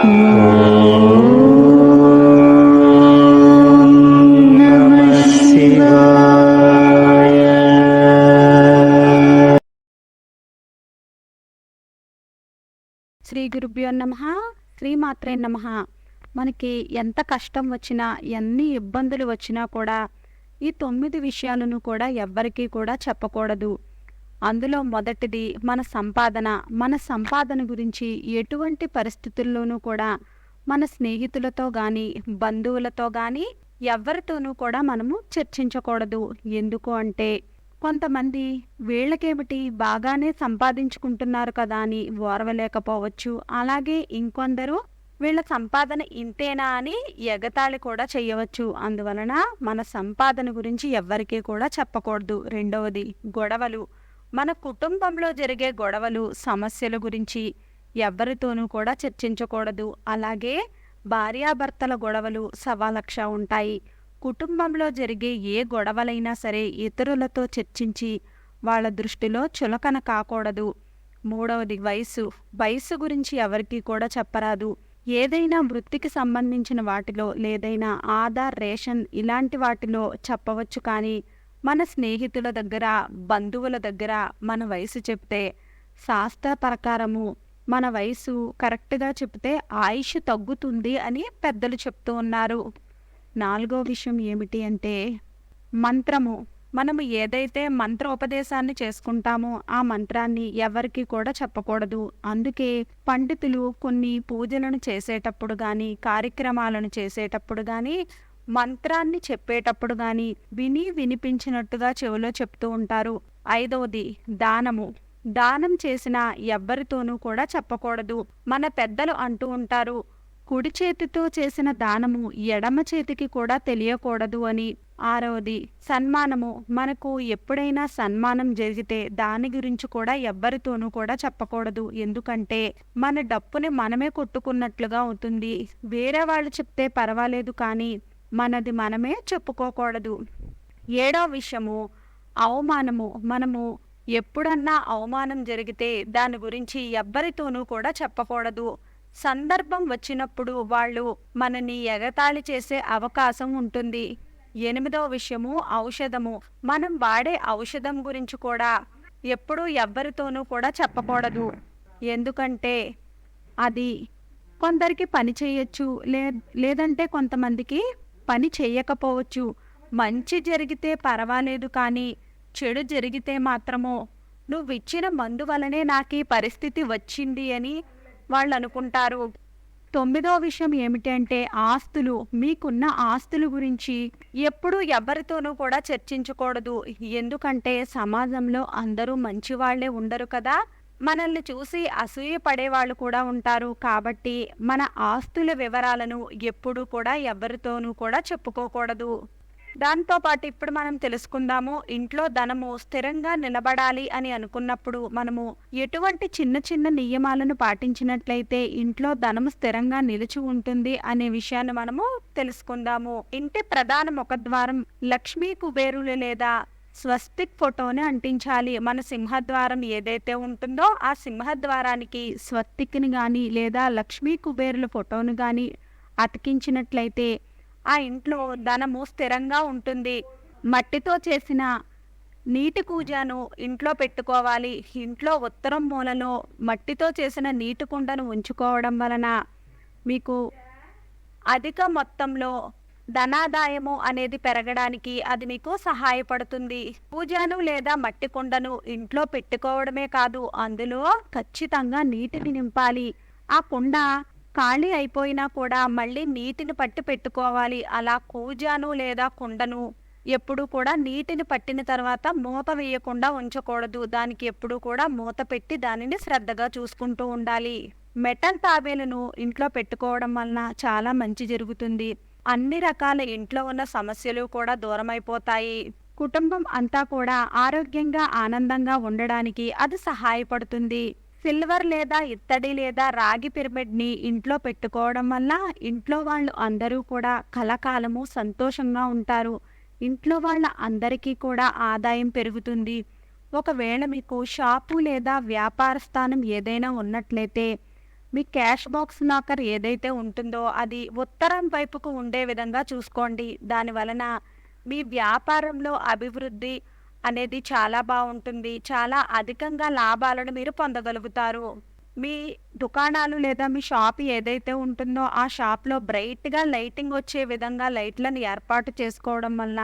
శ్రీ గురుభ్యో నమ శ్రీమాత్రే నమ. మనకి ఎంత కష్టం వచ్చినా ఎన్ని ఇబ్బందులు వచ్చినా కూడా ఈ తొమ్మిది విషయాలను కూడా ఎవ్వరికీ కూడా చెప్పకూడదు. అందులో మొదటిది మన సంపాదన. మన సంపాదన గురించి ఎటువంటి పరిస్థితుల్లోనూ కూడా మన స్నేహితులతో కానీ బంధువులతో కానీ ఎవరితోనూ కూడా మనము చర్చించకూడదు. ఎందుకు అంటే కొంతమంది వీళ్ళకేమిటి బాగానే సంపాదించుకుంటున్నారు కదా అని ఓర్వలేకపోవచ్చు. అలాగే ఇంకొందరు వీళ్ళ సంపాదన ఇంతేనా అని ఎగతాళి కూడా చేయవచ్చు. అందువలన మన సంపాదన గురించి ఎవ్వరికీ కూడా చెప్పకూడదు. రెండవది గొడవలు. మన కుటుంబంలో జరిగే గొడవలు సమస్యల గురించి ఎవరితోనూ కూడా చర్చించకూడదు. అలాగే భార్యాభర్తల గొడవలు సవాలక్ష ఉంటాయి. కుటుంబంలో జరిగే ఏ గొడవలైనా సరే ఇతరులతో చర్చించి వాళ్ళ దృష్టిలో చులకన కాకూడదు. మూడవది వయసు. వయసు గురించి ఎవరికీ కూడా చెప్పరాదు. ఏదైనా వృత్తికి సంబంధించిన వాటిలో లేదైనా ఆధార్ రేషన్ ఇలాంటి వాటిలో చెప్పవచ్చు కానీ మన స్నేహితుల దగ్గర బంధువుల దగ్గర మన వయసు చెప్తే శాస్త్ర ప్రకారము మన వయసు కరెక్ట్గా చెప్తే ఆయుష్ తగ్గుతుంది అని పెద్దలు చెప్తూ ఉన్నారు. నాలుగో విషయం ఏమిటి అంటే మంత్రము. మనము ఏదైతే మంత్రోపదేశాన్ని చేసుకుంటామో ఆ మంత్రాన్ని ఎవరికి కూడా చెప్పకూడదు. అందుకే పండితులు కొన్ని పూజలను చేసేటప్పుడు కానీ కార్యక్రమాలను చేసేటప్పుడు కానీ మంత్రాన్ని చెప్పేటప్పుడు కానీ విని వినిపించినట్టుగా చెవిలో చెప్తూ ఉంటారు. ఐదవది దానము. దానం చేసిన ఎవ్వరితోనూ కూడా చెప్పకూడదు. మన పెద్దలు అంటూ ఉంటారు కుడి చేతితో చేసిన దానము ఎడమ చేతికి కూడా తెలియకూడదు అని. ఆరవది సన్మానము. మనకు ఎప్పుడైనా సన్మానం జరిగితే దాని గురించి కూడా ఎవ్వరితోనూ కూడా చెప్పకూడదు. ఎందుకంటే మన డప్పుని మనమే కొట్టుకున్నట్లుగా అవుతుంది. వేరే వాళ్ళు చెప్తే పర్వాలేదు కానీ మనది మనమే చెప్పుకోకూడదు. ఏడో విషయము అవమానము. మనము ఎప్పుడన్నా అవమానం జరిగితే దాని గురించి ఎవ్వరితోనూ కూడా చెప్పకూడదు. సందర్భం వచ్చినప్పుడు వాళ్ళు మనని ఎగతాళి చేసే అవకాశం ఉంటుంది. ఎనిమిదవ విషయము ఔషధము. మనం వాడే ఔషధం గురించి కూడా ఎప్పుడూ ఎవ్వరితోనూ కూడా చెప్పకూడదు. ఎందుకంటే అది కొందరికి పని చేయొచ్చు లే లేదంటే కొంతమందికి పని చేయకపోవచ్చు. మంచి జరిగితే పర్వాలేదు కానీ చెడు జరిగితే మాత్రమో. నువ్విచ్చిన మందు వలనే నాకు ఈ పరిస్థితి వచ్చింది అని వాళ్ళు అనుకుంటారు తొమ్మిదో విషయం ఏమిటంటే ఆస్తులు. మీకున్న ఆస్తుల గురించి ఎప్పుడూ ఎవరితోనూ కూడా చర్చించకూడదు. ఎందుకంటే సమాజంలో అందరూ మంచి వాళ్ళే ఉండరు కదా. మనల్ని చూసి అసూయ పడేవాళ్ళు కూడా ఉంటారు. కాబట్టి మన ఆస్తుల వివరాలను ఎప్పుడూ కూడా ఎవరితోనూ కూడా చెప్పుకోకూడదు. దాంతో పాటు ఇప్పుడు మనం తెలుసుకుందాము ఇంట్లో ధనము స్థిరంగా నిలబడాలి అని అనుకున్నప్పుడు మనము ఎటువంటి చిన్న చిన్న నియమాలను పాటించినట్లయితే ఇంట్లో ధనం స్థిరంగా నిలిచి ఉంటుంది అనే విషయాన్ని మనము తెలుసుకుందాము. ఇంటి ప్రధాన ముఖద్వారం లక్ష్మీ కుబేరులు లేదా స్వస్తిక్ ఫోటోని అంటించాలి. మన సింహద్వారం ఏదైతే ఉంటుందో ఆ సింహద్వారానికి స్వస్తిక్ని కానీ లేదా లక్ష్మీ కుబేరుల ఫోటోను కానీ అతికించినట్లయితే ఆ ఇంట్లో ధనము స్థిరంగా ఉంటుంది. మట్టితో చేసిన నీటి కూజాను ఇంట్లో పెట్టుకోవాలి. ఇంట్లో ఉత్తరం మూలలో మట్టితో చేసిన నీటి కుండను ఉంచుకోవడం వలన మీకు అధిక మొత్తంలో ధనాదాయము అనేది పెరగడానికి అది మీకు సహాయపడుతుంది. పూజను లేదా మట్టి కుండను ఇంట్లో పెట్టుకోవడమే కాదు అందులో ఖచ్చితంగా నీటిని నింపాలి. ఆ కుండ ఖాళీ అయిపోయినా కూడా మళ్ళీ నీటిని పట్టి పెట్టుకోవాలి. అలా కూజాను లేదా కుండను ఎప్పుడు కూడా నీటిని పట్టిన తర్వాత మూత వేయకుండా ఉంచకూడదు. దానికి ఎప్పుడు కూడా మూత పెట్టి దానిని శ్రద్ధగా చూసుకుంటూ ఉండాలి. మెటల్ తాబేలను ఇంట్లో పెట్టుకోవడం వలన చాలా మంచి జరుగుతుంది. అన్ని రకాల ఇంట్లో ఉన్న సమస్యలు కూడా దూరమైపోతాయి. కుటుంబం అంతా కూడా ఆరోగ్యంగా ఆనందంగా ఉండడానికి అది సహాయపడుతుంది. సిల్వర్ లేదా ఇత్తడి లేదా రాగి పిరమిడ్ని ఇంట్లో పెట్టుకోవడం వల్ల ఇంట్లో వాళ్ళు అందరూ కూడా కలకాలము సంతోషంగా ఉంటారు. ఇంట్లో వాళ్ళ అందరికీ కూడా ఆదాయం పెరుగుతుంది. ఒకవేళ మీకు షాపు లేదా వ్యాపార స్థానం ఏదైనా ఉన్నట్లయితే మీ క్యాష్ బాక్స్ లాకర్ ఏదైతే ఉంటుందో అది ఉత్తరం వైపుకు ఉండే విధంగా చూసుకోండి. దాని వలన మీ వ్యాపారంలో అభివృద్ధి అనేది చాలా బాగుంటుంది. చాలా అధికంగా లాభాలను మీరు పొందగలుగుతారు. మీ దుకాణాలు లేదా మీ షాప్ ఏదైతే ఉంటుందో ఆ షాప్లో బ్రైట్గా లైటింగ్ వచ్చే విధంగా లైట్లను ఏర్పాటు చేసుకోవడం వల్ల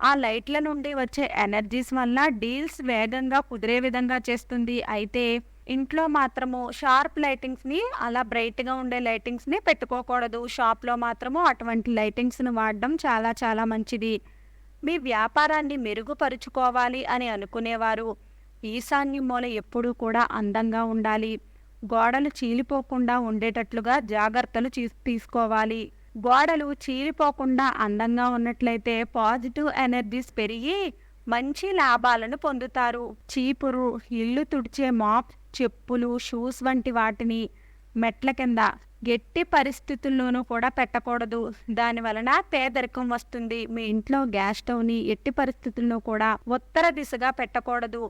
ఆ లైట్ల నుండి వచ్చే ఎనర్జీస్ వల్ల డీల్స్ వేగంగా కుదిరే విధంగా చేస్తుంది. అయితే ఇంట్లో మాత్రము షార్ప్ లైటింగ్స్ని అలా బ్రైట్గా ఉండే లైటింగ్స్ని పెట్టుకోకూడదు. షాప్లో మాత్రము అటువంటి లైటింగ్స్ని వాడడం చాలా చాలా మంచిది. మీ వ్యాపారాన్ని మెరుగుపరుచుకోవాలి అని అనుకునేవారు. ఈశాన్య మూల ఎప్పుడూ కూడా అందంగా ఉండాలి. గోడలు చీలిపోకుండా ఉండేటట్లుగా జాగ్రత్తలు చీ- తీసుకోవాలి. గోడలు చీలిపోకుండా అందంగా ఉన్నట్లయితే పాజిటివ్ ఎనర్జీస్ పెరిగి మంచి లాభాలను పొందుతారు. చీపురు ఇల్లు తుడిచే మాప్ చెప్పులు షూస్ వంటి వాటిని మెట్ల కింద గట్టి పరిస్థితుల్లోనూ కూడా పెట్టకూడదు. దాని వలన పేదరికం వస్తుంది. మీ ఇంట్లో గ్యాస్ స్టవ్ని ఎట్టి పరిస్థితుల్లో కూడా ఉత్తర దిశగా పెట్టకూడదు.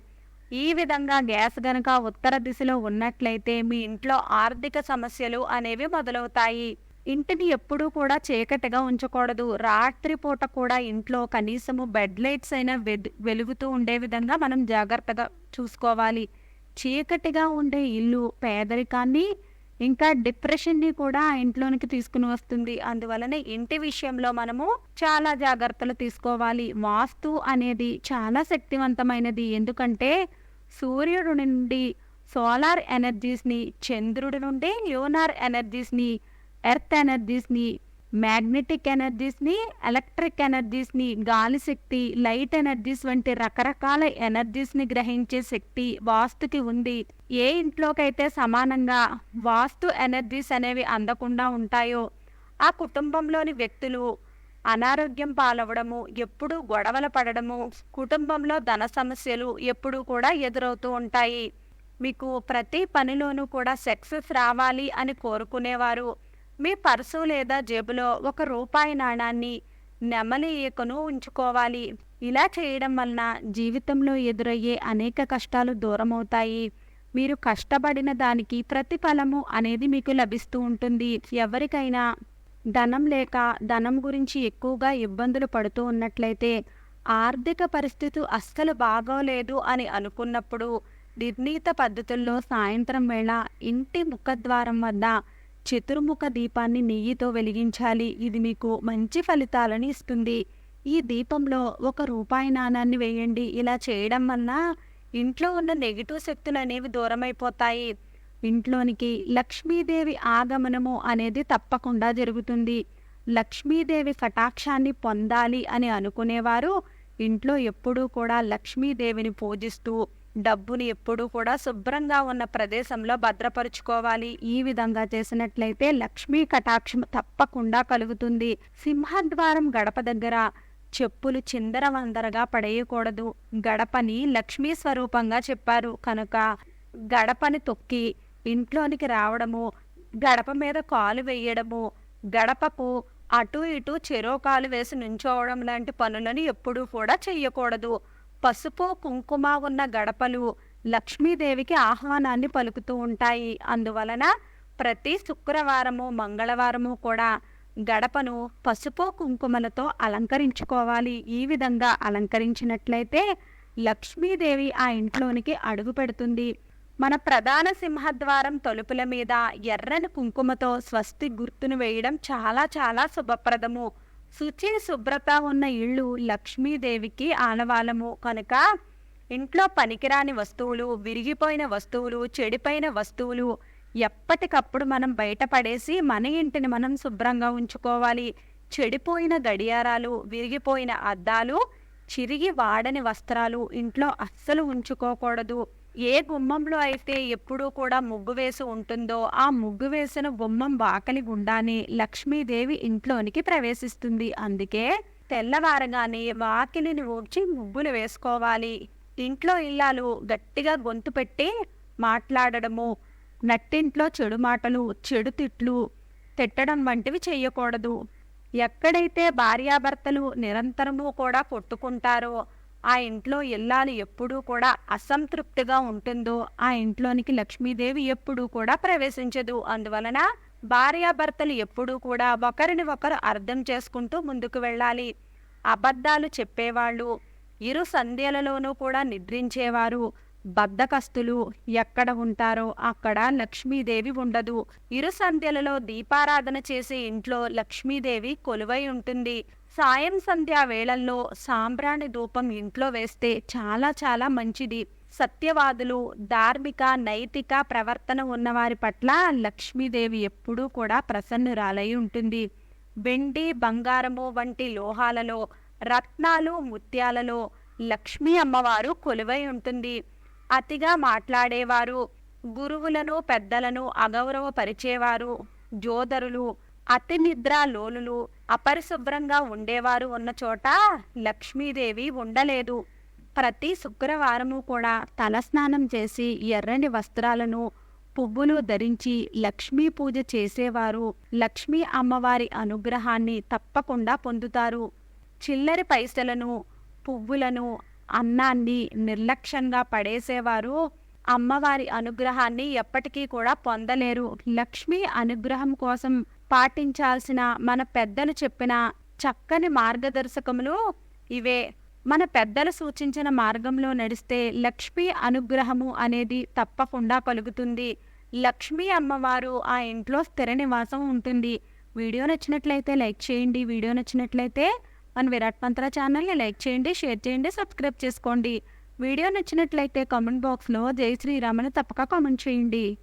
ఈ విధంగా గ్యాస్ గనక ఉత్తర దిశలో ఉన్నట్లయితే మీ ఇంట్లో ఆర్థిక సమస్యలు అనేవి మొదలవుతాయి. ఇంటిని ఎప్పుడూ కూడా చీకటిగా ఉంచకూడదు. రాత్రిపూట కూడా ఇంట్లో కనీసము బెడ్ లైట్స్ అయినా వెలుగుతూ ఉండే విధంగా మనం జాగ్రత్తగా చూసుకోవాలి. చీకటిగా ఉండే ఇల్లు పేదరికాన్ని ఇంకా డిప్రెషన్ని కూడా ఇంట్లోనికి తీసుకుని వస్తుంది. అందువలన ఇంటి విషయంలో మనము చాలా జాగ్రత్తలు తీసుకోవాలి. వాస్తు అనేది చాలా శక్తివంతమైనది. ఎందుకంటే సూర్యుడు నుండి సోలార్ ఎనర్జీస్ని చంద్రుడి నుండి ల్యూనార్ ఎనర్జీస్ని ఎర్త్ ఎనర్జీస్ని మ్యాగ్నెటిక్ ఎనర్జీస్ని ఎలక్ట్రిక్ ఎనర్జీస్ని గాలి శక్తి లైట్ ఎనర్జీస్ వంటి రకరకాల ఎనర్జీస్ని గ్రహించే శక్తి వాస్తుకి ఉంది. ఏ ఇంట్లోకైతే సమానంగా వాస్తు ఎనర్జీస్ అనేవి అందకుండా ఉంటాయో ఆ కుటుంబంలోని వ్యక్తులు అనారోగ్యం పాలవడము ఎప్పుడూ గొడవలు పడడము కుటుంబంలో ధన సమస్యలు ఎప్పుడూ కూడా ఎదురవుతూ ఉంటాయి. మీకు ప్రతి పనిలోనూ కూడా సక్సెస్ రావాలి అని కోరుకునేవారు. మీ పర్సు లేదా జేబులో ఒక రూపాయి నాణాన్ని నెమలి ఈకను ఉంచుకోవాలి. ఇలా చేయడం వలన జీవితంలో ఎదురయ్యే అనేక కష్టాలు దూరమవుతాయి. మీరు కష్టపడిన దానికి ప్రతిఫలము అనేది మీకు లభిస్తూ ఉంటుంది. ఎవరికైనా ధనం లేక ధనం గురించి ఎక్కువగా ఇబ్బందులు పడుతూ ఉన్నట్లయితే ఆర్థిక పరిస్థితి అస్సలు బాగోలేదు అని అనుకున్నప్పుడు నిర్ణీత పద్ధతుల్లో సాయంత్రం వేళ ఇంటి ముఖద్వారం వద్ద చతుర్ముఖ దీపాన్ని నెయ్యితో వెలిగించాలి. ఇది మీకు మంచి ఫలితాలను ఇస్తుంది. ఈ దీపంలో ఒక రూపాయి నాణాన్ని వేయండి. ఇలా చేయడం వల్ల ఇంట్లో ఉన్న నెగిటివ్ శక్తులు అనేవి దూరమైపోతాయి. ఇంట్లోనికి లక్ష్మీదేవి ఆగమనము అనేది తప్పకుండా జరుగుతుంది. లక్ష్మీదేవి కటాక్షాన్ని పొందాలి అని అనుకునేవారు. ఇంట్లో ఎప్పుడూ కూడా లక్ష్మీదేవిని పూజిస్తూ డబ్బుని ఎప్పుడూ కూడా శుభ్రంగా ఉన్న ప్రదేశంలో భద్రపరుచుకోవాలి. ఈ విధంగా చేసినట్లయితే లక్ష్మీ కటాక్షం తప్పకుండా కలుగుతుంది. సింహద్వారం గడప దగ్గర చెప్పులు చిందరవందరగా పడేయకూడదు. గడపని లక్ష్మీ స్వరూపంగా చెప్పారు. కనుక గడపని తొక్కి ఇంట్లోనికి రావడము గడప మీద కాలు వేయడము గడపకు అటు ఇటు చెరో కాలు వేసి నుంచోవడం లాంటి పనులను ఎప్పుడూ కూడా చెయ్యకూడదు. పసుపు కుంకుమ ఉన్న గడపలు లక్ష్మీదేవికి ఆహ్వానాన్ని పలుకుతూ ఉంటాయి. అందువలన ప్రతి శుక్రవారము మంగళవారము కూడా గడపను పసుపు కుంకుమలతో అలంకరించుకోవాలి. ఈ విధంగా అలంకరించినట్లయితే లక్ష్మీదేవి ఆ ఇంట్లోనికి అడుగు పెడుతుంది. మన ప్రధాన సింహద్వారం తలుపుల మీద ఎర్రని కుంకుమతో స్వస్తి గుర్తును వేయడం చాలా చాలా శుభప్రదము. శుచి శుభ్రత ఉన్న ఇళ్ళు లక్ష్మీదేవికి ఆనవాలము. కనుక ఇంట్లో పనికిరాని వస్తువులు విరిగిపోయిన వస్తువులు చెడిపోయిన వస్తువులు ఎప్పటికప్పుడు మనం బయటపడేసి మన ఇంటిని మనం శుభ్రంగా ఉంచుకోవాలి. చెడిపోయిన గడియారాలు విరిగిపోయిన అద్దాలు చిరిగి వాడని వస్త్రాలు ఇంట్లో అస్సలు ఉంచుకోకూడదు. ఏ గుమ్మంలో అయితే ఎప్పుడూ కూడా ముగ్గు వేసి ఉంటుందో ఆ ముగ్గు వేసిన గుమ్మం వాకలి గుండానే లక్ష్మీదేవి ఇంట్లోనికి ప్రవేశిస్తుంది. అందుకే తెల్లవారగానే వాకిలిని ఊడ్చి ముగ్గులు వేసుకోవాలి. ఇంట్లో ఇల్లాలు గట్టిగా గొంతు పెట్టి మాట్లాడడము నట్టింట్లో చెడు మాటలు చెడు తిట్లు తిట్టడం వంటివి చేయకూడదు. ఎక్కడైతే భార్యాభర్తలు నిరంతరము కూడా కొట్టుకుంటారో ఆ ఇంట్లో ఇల్లాలు ఎప్పుడూ కూడా అసంతృప్తిగా ఉంటుందో ఆ ఇంట్లోనికి లక్ష్మీదేవి ఎప్పుడూ కూడా ప్రవేశించదు. అందువలన భార్యాభర్తలు ఎప్పుడూ కూడా ఒకరిని ఒకరు అర్థం చేసుకుంటూ ముందుకు వెళ్ళాలి. అబద్ధాలు చెప్పేవాళ్ళు ఇరు సంధ్యలలోనూ కూడా నిద్రించేవారు బద్ధకస్తులు ఎక్కడ ఉంటారో అక్కడ లక్ష్మీదేవి ఉండదు. ఇరు సంధ్యలలో దీపారాధన చేసే ఇంట్లో లక్ష్మీదేవి కొలువై ఉంటుంది. సాయం సంధ్యా వేళల్లో సాంబ్రాణి ధూపం ఇంట్లో వేస్తే చాలా చాలా మంచిది. సత్యవాదులు ధార్మిక నైతిక ప్రవర్తన ఉన్నవారి పట్ల లక్ష్మీదేవి ఎప్పుడూ కూడా ప్రసన్నురాలై ఉంటుంది. వెండి బంగారము వంటి లోహాలలో రత్నాలు ముత్యాలలో లక్ష్మీ అమ్మవారు కొలువై ఉంటుంది. అతిగా మాట్లాడేవారు గురువులను పెద్దలను అగౌరవపరిచేవారు జోదరులు అతి నిద్ర లోలులు అపరిశుభ్రంగా ఉండేవారు ఉన్న చోట లక్ష్మీదేవి ఉండలేదు. ప్రతి శుక్రవారము కూడా తలస్నానం చేసి ఎర్రని వస్త్రాలను పువ్వులు ధరించి లక్ష్మీ పూజ చేసేవారు. లక్ష్మీ అమ్మవారి అనుగ్రహాన్ని తప్పకుండా పొందుతారు. చిల్లరి పైసలను పువ్వులను అన్నాన్ని నిర్లక్ష్యంగా పడేసేవారు. అమ్మవారి అనుగ్రహాన్ని ఎప్పటికీ కూడా పొందలేరు. లక్ష్మీ అనుగ్రహం కోసం పాటించాల్సిన మన పెద్దలు చెప్పిన చక్కని మార్గదర్శకములు ఇవే. మన పెద్దలు సూచించిన మార్గంలో నడిస్తే లక్ష్మీ అనుగ్రహము అనేది తప్పకుండా కలుగుతుంది. లక్ష్మీ అమ్మవారు ఆ ఇంట్లో స్థిర నివాసం ఉంటుంది. వీడియో నచ్చినట్లయితే లైక్ చేయండి. వీడియో నచ్చినట్లయితే మన విరాట్ మంత్ర ఛానల్ని లైక్ చేయండి షేర్ చేయండి సబ్స్క్రైబ్ చేసుకోండి. వీడియో నచ్చినట్లయితే కామెంట్ బాక్స్లో జై శ్రీరామని తప్పక కామెంట్ చేయండి.